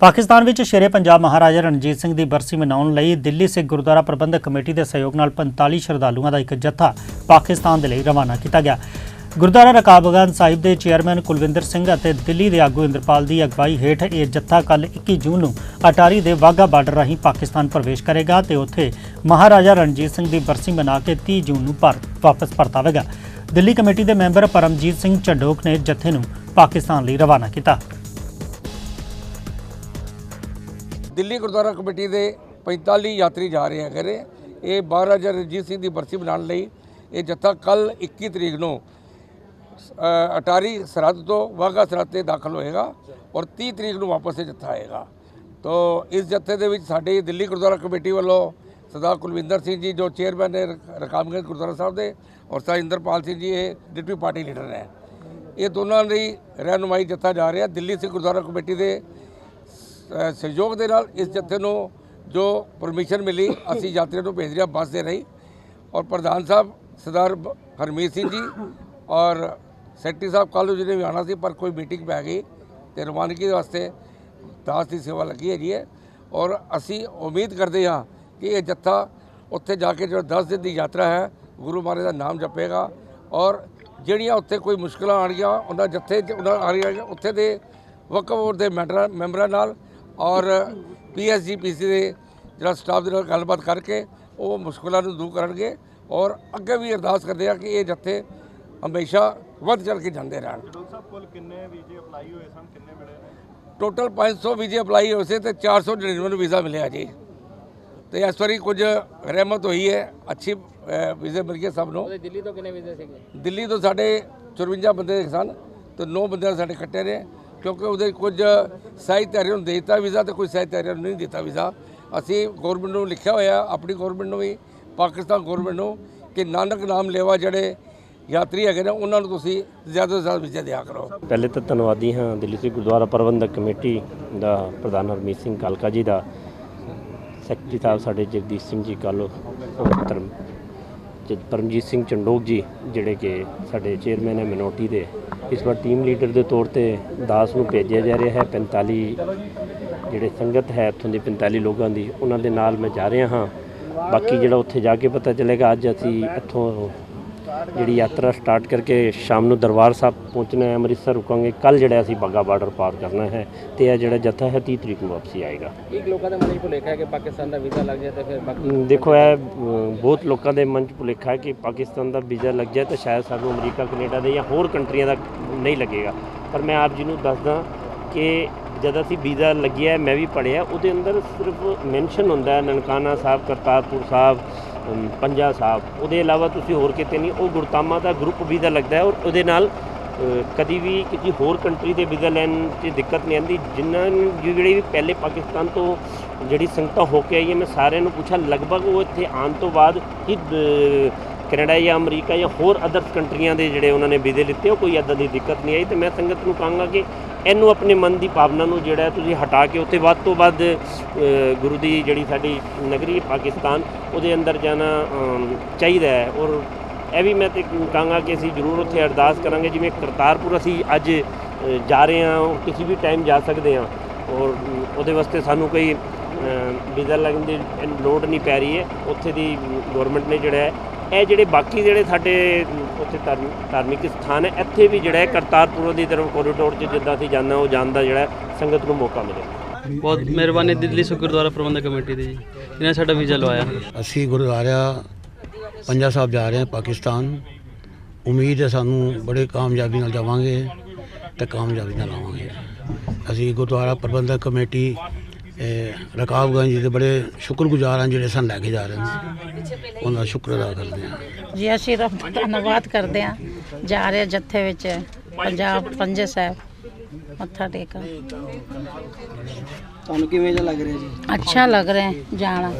ਪਾਕਿਸਤਾਨ ਵਿੱਚ ਸ਼ੇਰੇ ਪੰਜਾਬ ਮਹਾਰਾਜਾ ਰਣਜੀਤ ਸਿੰਘ ਦੀ ਬਰਸੀ ਮਨਾਉਣ ਲਈ ਦਿੱਲੀ ਸਿੱਖ ਗੁਰਦੁਆਰਾ ਪ੍ਰਬੰਧਕ ਕਮੇਟੀ ਦੇ ਸਹਿਯੋਗ ਨਾਲ 45 ਸ਼ਰਧਾਲੂਆਂ ਦਾ ਇੱਕ ਜੱਥਾ ਪਾਕਿਸਤਾਨ ਦੇ ਲਈ ਰਵਾਨਾ ਕੀਤਾ ਗਿਆ। ਗੁਰਦੁਆਰਾ ਰਕਾਬਗੰਜ ਸਾਹਿਬ ਦੇ ਚੇਅਰਮੈਨ ਕੁਲਵਿੰਦਰ ਸਿੰਘ ਅਤੇ ਦਿੱਲੀ ਦੇ ਆਗੂ ਇੰਦਰਪਾਲ ਦੀ ਅਗਵਾਈ ਹੇਠ ਇਹ ਜੱਥਾ ਕੱਲ 21 ਜੂਨ ਨੂੰ ਅਟਾਰੀ ਦੇ ਵਾਹਗਾ ਬਾਰਡਰ ਰਾਹੀਂ ਪਾਕਿਸਤਾਨ ਪ੍ਰਵੇਸ਼ ਕਰੇਗਾ ਤੇ ਉੱਥੇ ਮਹਾਰਾਜਾ ਰਣਜੀਤ ਸਿੰਘ ਦੀ ਬਰਸੀ ਮਨਾ ਕੇ 30 ਜੂਨ ਨੂੰ ਭਾਰਤ ਵਾਪਸ ਪਰਤਾਵੇਗਾ। ਦਿੱਲੀ ਕਮੇਟੀ ਦੇ ਮੈਂਬਰ ਪਰਮਜੀਤ ਸਿੰਘ ਝੰਡੋਕ ਨੇ ਜੱਥੇ ਨੂੰ ਪਾਕਿਸਤਾਨ ਲਈ ਰਵਾਨਾ ਕੀਤਾ। ਦਿੱਲੀ ਗੁਰਦੁਆਰਾ ਕਮੇਟੀ ਦੇ 45 ਯਾਤਰੀ ਜਾ ਰਹੇ ਹੈਗੇ ਨੇ। ਇਹ ਮਹਾਰਾਜਾ ਰਣਜੀਤ ਸਿੰਘ ਦੀ ਬਰਸੀ ਮਨਾਉਣ ਲਈ ਇਹ ਜੱਥਾ ਕੱਲ 21 ਤਰੀਕ ਨੂੰ ਅਟਾਰੀ ਸਰਹੱਦ ਤੋਂ ਵਾਹਗਾ ਸਰਹੱਦ ਤੇ ਦਾਖਲ ਹੋਏਗਾ ਔਰ 30 ਤਰੀਕ ਨੂੰ ਵਾਪਸ ਇਹ ਜੱਥਾ ਆਏਗਾ। ਤੋ ਇਸ ਜੱਥੇ ਦੇ ਵਿੱਚ ਸਾਡੇ ਦਿੱਲੀ ਗੁਰਦੁਆਰਾ ਕਮੇਟੀ ਵੱਲੋਂ ਸਰਦਾਰ ਕੁਲਵਿੰਦਰ ਸਿੰਘ ਜੀ ਜੋ ਚੇਅਰਮੈਨ ਨੇ ਰਕਾਮਗੰਜ ਗੁਰਦੁਆਰਾ ਸਾਹਿਬ ਦੇ ਔਰ ਸਰਦਾਰ ਇੰਦਰਪਾਲ ਸਿੰਘ ਜੀ ਇਹ ਡਿਪਟੀ ਪਾਰਟੀ ਲੀਡਰ ਨੇ। ਇਹ ਦੋਨਾਂ ਦੀ ਰਹਿਨੁਮਾਈ ਜੱਥਾ ਜਾ ਰਿਹਾ। ਦਿੱਲੀ ਸਿੱਖ ਗੁਰਦੁਆਰਾ ਕਮੇਟੀ ਦੇ ਸਹਿਯੋਗ ਦੇ ਨਾਲ ਇਸ ਜੱਥੇ ਨੂੰ ਜੋ ਪਰਮਿਸ਼ਨ ਮਿਲੀ, ਅਸੀਂ ਯਾਤਰੀਆਂ ਨੂੰ ਭੇਜ ਰਿਹਾ ਬੱਸ ਦੇ ਰਹੀ। ਔਰ ਪ੍ਰਧਾਨ ਸਾਹਿਬ, ਸਰਦਾਰ ਬ- ਹਰਮੀਤ ਸਿੰਘ ਜੀ ਔਰ ਸੈਕਟਰੀ ਸਾਹਿਬ ਕੱਲ੍ਹ ਜਿਹਨੇ ਵੀ ਆਉਣਾ ਸੀ, ਪਰ ਕੋਈ ਮੀਟਿੰਗ ਪੈ ਗਈ ਤੇ ਰਵਾਨਗੀ ਵਾਸਤੇ ਦਾਸ ਦੀ ਸੇਵਾ ਲੱਗੀ ਹੈਗੀ ਹੈ। ਔਰ ਅਸੀਂ ਉਮੀਦ ਕਰਦੇ ਹਾਂ ਕਿ ਇਹ ਜੱਥਾ ਉੱਥੇ ਜਾ ਕੇ ਜੋ 10 ਦਿਨ ਦੀ ਯਾਤਰਾ ਹੈ, ਗੁਰੂ ਮਹਾਰਾਜ ਦਾ ਨਾਮ ਜਪੇਗਾ। ਔਰ ਜਿਹੜੀਆਂ ਉੱਥੇ ਕੋਈ ਮੁਸ਼ਕਲਾਂ ਆਣਗੀਆਂ ਉਹਨਾਂ ਜੱਥੇ, ਉਹਨਾਂ ਆ ਰਹੀਆਂ ਉੱਥੇ ਦੇ ਵਕਫ ਬੋਰਡ ਦੇ ਮੈਂਬਰਾਂ ਮੈਂਬਰਾਂ ਨਾਲ ਔਰ ਪੀਐਸਜੀਪੀਸੀ ਦੇ ਜਿਹੜਾ ਸਟਾਫ ਦੇ ਨਾਲ ਗੱਲਬਾਤ ਕਰਕੇ ਉਹ ਮੁਸ਼ਕਲਾਂ ਨੂੰ ਦੂਰ ਕਰਨਗੇ ਔਰ ਅੱਗੇ ਵੀ ਅਰਦਾਸ ਕਰਦੇ ਆ ਕਿ ਇਹ ਜੱਥੇ ਹਮੇਸ਼ਾ ਵੱਧ ਚੜ ਕੇ ਜਾਂਦੇ ਰਹਿਣ। ਸਾਹਿਬ ਕੁੱਲ ਕਿੰਨੇ ਵੀਜ਼ੇ ਅਪਲਾਈ ਹੋਏ ਸਨ? ਕਿੰਨੇ ਮਿਲੇ ਨੇ? ਟੋਟਲ 500 ਵੀਜ਼ੇ ਅਪਲਾਈ ਹੋਏ ਸੀ ਤੇ 499 ਨੂੰ ਵੀਜ਼ਾ ਮਿਲਿਆ ਜੀ। ਤੇ ਇਸ ਵਾਰੀ ਕੁਝ ਰਹਿਮਤ ਹੋਈ ਹੈ ਅੱਛੀ ਵੀਜ਼ੇ ਮਿਲ ਗਏ ਸਭ ਨੂੰ। ਦਿੱਲੀ ਤੋਂ ਕਿੰਨੇ ਵੀਜ਼ੇ ਸੀਗੇ? ਦਿੱਲੀ ਤੋਂ ਸਾਡੇ 54 ਬੰਦੇ ਸਨ ਤੇ 9 ਬੰਦੇ ਸਾਡੇ ਕੱਟੇ ਨੇ। ਕਿਉਂਕਿ ਉਹਦੇ ਕੁਝ ਸਾਹਿਤਕਾਰੀਆਂ ਨੂੰ ਦੇ ਦਿੱਤਾ ਵੀਜ਼ਾ ਤੇ ਕੁਝ ਸਾਹਿਤਕਾਰੀਆਂ ਨੂੰ ਨਹੀਂ ਦਿੱਤਾ ਵੀਜ਼ਾ। ਅਸੀਂ ਗਵਰਨਮੈਂਟ ਨੂੰ ਲਿਖਿਆ ਹੋਇਆ, ਆਪਣੀ ਗਵਰਨਮੈਂਟ ਨੂੰ ਵੀ, ਪਾਕਿਸਤਾਨ ਗਵਰਨਮੈਂਟ ਨੂੰ ਕਿ ਨਾਨਕ ਨਾਮ ਲੇਵਾ ਜਿਹੜੇ ਯਾਤਰੀ ਹੈਗੇ ਨੇ, ਉਹਨਾਂ ਨੂੰ ਤੁਸੀਂ ਜ਼ਿਆਦਾ ਤੋਂ ਜ਼ਿਆਦਾ ਵੀਜ਼ਾ ਦਿਆ ਕਰੋ। ਪਹਿਲੇ ਤਾਂ ਧੰਨਵਾਦੀ ਹਾਂ ਦਿੱਲੀ ਸਿੱਖ ਗੁਰਦੁਆਰਾ ਪ੍ਰਬੰਧਕ ਕਮੇਟੀ ਦਾ ਪ੍ਰਧਾਨ ਹਰਮੀਤ ਸਿੰਘ ਕਾਲਕਾ ਜੀ ਦਾ। ਸੈਕਟਰੀ ਸਾਹਿਬ ਸਾਡੇ ਜਗਦੀਸ਼ ਸਿੰਘ ਜੀ ਕਾਲੋ ਧਰਮ ਪਰਮਜੀਤ ਸਿੰਘ ਚੰਡੋਕ ਜੀ, ਜਿਹੜੇ ਕਿ ਸਾਡੇ ਚੇਅਰਮੈਨ ਹੈ ਮਿਨੋਰਟੀ ਦੇ, ਇਸ ਵਾਰ ਟੀਮ ਲੀਡਰ ਦੇ ਤੌਰ ਤੇ ਦਾਸ ਨੂੰ ਭੇਜਿਆ ਜਾ ਰਿਹਾ ਹੈ। 45 ਜਿਹੜੇ ਸੰਗਤ ਹੈ ਇੱਥੋਂ ਦੇ 45 ਲੋਕਾਂ ਦੀ, ਉਹਨਾਂ ਦੇ ਨਾਲ ਮੈਂ ਜਾ ਰਿਹਾ ਹਾਂ। ਬਾਕੀ ਜਿਹੜਾ ਉੱਥੇ ਜਾ ਕੇ ਪਤਾ ਚੱਲੇਗਾ, ਅੱਜ ਅਸੀਂ ਇੱਥੋਂ ਜਿਹੜੀ ਯਾਤਰਾ ਸਟਾਰਟ ਕਰਕੇ ਸ਼ਾਮ ਨੂੰ ਦਰਬਾਰ ਸਾਹਿਬ ਪਹੁੰਚਣਾ ਹੈ ਅੰਮ੍ਰਿਤਸਰ ਰੁਕਾਂਗੇ। ਕੱਲ ਜਿਹੜਾ ਅਸੀਂ ਬਾਗਾ ਬਾਰਡਰ ਪਾਰ ਕਰਨਾ ਹੈ ਤੇ ਇਹ ਜਿਹੜਾ ਜੱਥਾ ਹੈ 30 ਤਰੀਕ ਨੂੰ ਵਾਪਸੀ ਆਏਗਾ। ਇੱਕ ਲੋਕਾਂ ਦੇ ਮਨ ਵਿੱਚ ਭੁਲੇਖਾ ਹੈ ਕਿ ਪਾਕਿਸਤਾਨ ਦਾ ਵੀਜ਼ਾ ਲੱਗ ਜਾਏ ਤਾਂ ਫਿਰ ਬਾਕੀ ਦੇਖੋ ਇਹ ਬਹੁਤ ਲੋਕਾਂ ਦੇ ਮਨ 'ਚ ਭੁਲੇਖਾ ਹੈ ਕਿ ਪਾਕਿਸਤਾਨ ਦਾ ਵੀਜ਼ਾ ਲੱਗ ਜਾਏ ਤਾਂ ਸ਼ਾਇਦ ਸਾਨੂੰ ਅਮਰੀਕਾ ਕੈਨੇਡਾ ਦੇ ਜਾਂ ਹੋਰ ਕੰਟਰੀਆਂ ਦਾ ਨਹੀਂ ਲੱਗੇਗਾ। ਪਰ ਮੈਂ ਆਪ ਜੀ ਨੂੰ ਦੱਸਦਾ ਕਿ ਜਦ ਅਸੀਂ ਵੀਜ਼ਾ ਲੱਗਿਆ ਮੈਂ ਵੀ ਪੜਿਆ ਉਹਦੇ ਅੰਦਰ ਸਿਰਫ ਮੈਂਸ਼ਨ ਹੁੰਦਾ ਹੈ ਨਨਕਾਣਾ ਸਾਹਿਬ ਕਰਤਾਰਪੁਰ ਸਾਹਿਬ ਪੰਜਾ ਸਾਹਿਬ। ਉਹਦੇ ਇਲਾਵਾ ਤੁਸੀਂ ਹੋਰ ਕਿਤੇ ਨਹੀਂ, ਉਹ ਗੁਰਤਾਮਾ ਦਾ ਗਰੁੱਪ ਵੀਜ਼ਾ ਲੱਗਦਾ ਹੈ ਔਰ ਉਹਦੇ ਨਾਲ ਕਦੀ ਵੀ ਕਿਸੇ ਹੋਰ ਕੰਟਰੀ ਦੇ ਵੀਜ਼ਾ ਲੈਣ 'ਚ ਦਿੱਕਤ ਨਹੀਂ ਆਉਂਦੀ। ਜਿਨ੍ਹਾਂ ਨੂੰ ਜਿਹੜੇ ਵੀ ਪਹਿਲੇ ਪਾਕਿਸਤਾਨ ਤੋਂ ਜਿਹੜੀ ਸੰਗਤਾਂ ਹੋ ਕੇ ਆਈ ਹੈ ਮੈਂ ਸਾਰਿਆਂ ਨੂੰ ਪੁੱਛਿਆ, ਲਗਭਗ ਉਹ ਇੱਥੇ ਆਉਣ ਤੋਂ ਬਾਅਦ ਹੀ ਕੈਨੇਡਾ ਜਾਂ ਅਮਰੀਕਾ ਜਾਂ ਹੋਰ ਅਦਰ ਕੰਟਰੀਆਂ ਦੇ ਜਿਹੜੇ ਉਹਨਾਂ ਨੇ ਵੀਜ਼ੇ ਲਿੱਤੇ, ਉਹ ਕੋਈ ਇੱਦਾਂ ਦੀ ਦਿੱਕਤ ਨਹੀਂ ਆਈ ਤੇ ਮੈਂ ਸੰਗਤ ਨੂੰ ਕਹਾਂਗਾ ਕਿ ਇਹਨੂੰ ਆਪਣੇ ਮਨ ਦੀ ਭਾਵਨਾ ਨੂੰ ਜਿਹੜਾ ਤੁਸੀਂ ਹਟਾ ਕੇ ਉੱਥੇ ਵੱਧ ਤੋਂ ਵੱਧ ਗੁਰੂ ਦੀ ਜਿਹੜੀ ਸਾਡੀ ਨਗਰੀ ਪਾਕਿਸਤਾਨ, ਉਹਦੇ ਅੰਦਰ ਜਾਣਾ ਚਾਹੀਦਾ ਹੈ। ਔਰ ਇਹ ਵੀ ਮੈਂ ਤੇ ਕਹਾਂਗਾ ਕਿ ਅਸੀਂ ਜ਼ਰੂਰ ਉੱਥੇ ਅਰਦਾਸ ਕਰਾਂਗੇ, ਜਿਵੇਂ ਕਰਤਾਰਪੁਰ ਅਸੀਂ ਅੱਜ ਜਾ ਰਹੇ ਹਾਂ ਉਹ ਕਿਸੇ ਵੀ ਟਾਈਮ ਜਾ ਸਕਦੇ ਹਾਂ। ਔਰ ਉਹਦੇ ਵਾਸਤੇ ਸਾਨੂੰ ਕੋਈ ਵੀਜ਼ਾ ਲੱਗਣ ਦੀ ਲੋੜ ਨਹੀਂ ਪੈ ਰਹੀ ਹੈ। ਉੱਥੇ ਦੀ ਗਵਰਨਮੈਂਟ ਨੇ ਜਿਹੜਾ ਹੈ ਇਹ ਜਿਹੜੇ ਬਾਕੀ ਜਿਹੜੇ ਸਾਡੇ ਉੱਥੇ ਧਾਰਮ- ਧਾਰਮਿਕ ਸਥਾਨ ਹੈ ਇੱਥੇ ਵੀ ਜਿਹੜਾ ਹੈ ਕਰਤਾਰਪੁਰ ਦੀ ਤਰਫ ਕੋਰੀਡੋਰ 'ਚ ਜਿੱਦਾਂ ਅਸੀਂ ਜਾਂਦੇ ਉਹ ਜਾਣ ਦਾ ਜਿਹੜਾ ਸੰਗਤ ਨੂੰ ਮੌਕਾ ਮਿਲੇ ਬਹੁਤ ਮਿਹਰਬਾਨੀ ਦਿੱਲੀ ਸਿੱਖ ਗੁਰਦੁਆਰਾ ਪ੍ਰਬੰਧਕ ਕਮੇਟੀ ਦੀ ਜੀ ਜਿਹਨੇ ਸਾਡਾ ਵੀਜ਼ਾ ਲਵਾਇਆ। ਅਸੀਂ ਗੁਰਦੁਆਰਾ ਪੰਜਾ ਸਾਹਿਬ ਜਾ ਰਹੇ ਹਾਂ ਪਾਕਿਸਤਾਨ। ਉਮੀਦ ਹੈ ਸਾਨੂੰ ਬੜੇ ਕਾਮਯਾਬੀ ਨਾਲ ਜਾਵਾਂਗੇ ਤੇ ਕਾਮਯਾਬੀ ਨਾਲ ਆਵਾਂਗੇ। ਅਸੀਂ ਗੁਰਦੁਆਰਾ ਪ੍ਰਬੰਧਕ ਕਮੇਟੀ ਰਕਾਬਗੰਜ ਦੇ ਬੜੇ ਸ਼ੁਕਰਗੁਜ਼ਾਰ ਹਾਂ ਜਿਹੜੇ ਸਾਨੂੰ ਲੈ ਕੇ ਜਾ ਰਹੇ ਨੇ। ਉਹਨਾਂ ਦਾ ਸ਼ੁਕਰ ਅਦਾ ਕਰਦੇ ਹਾਂ। ਜੀ ਅਸੀਂ ਰੱਬ ਦਾ ਧੰਨਵਾਦ ਕਰਦੇ ਹਾਂ। ਜਾ ਰਹੇ ਜੱਥੇ ਵਿੱਚ ਪੰਜਾਬ ਪੰਜੇ ਸਾਹਿਬ। ਮੱਥਾ ਟੇਕਣ। ਤੁਹਾਨੂੰ ਕਿਵੇਂ ਜਿਹਾ ਲੱਗ ਰਿਹਾ ਜੀ? ਅੱਛਾ ਲੱਗ ਰਿਹਾ ਹੈ ਜਾਣਾ।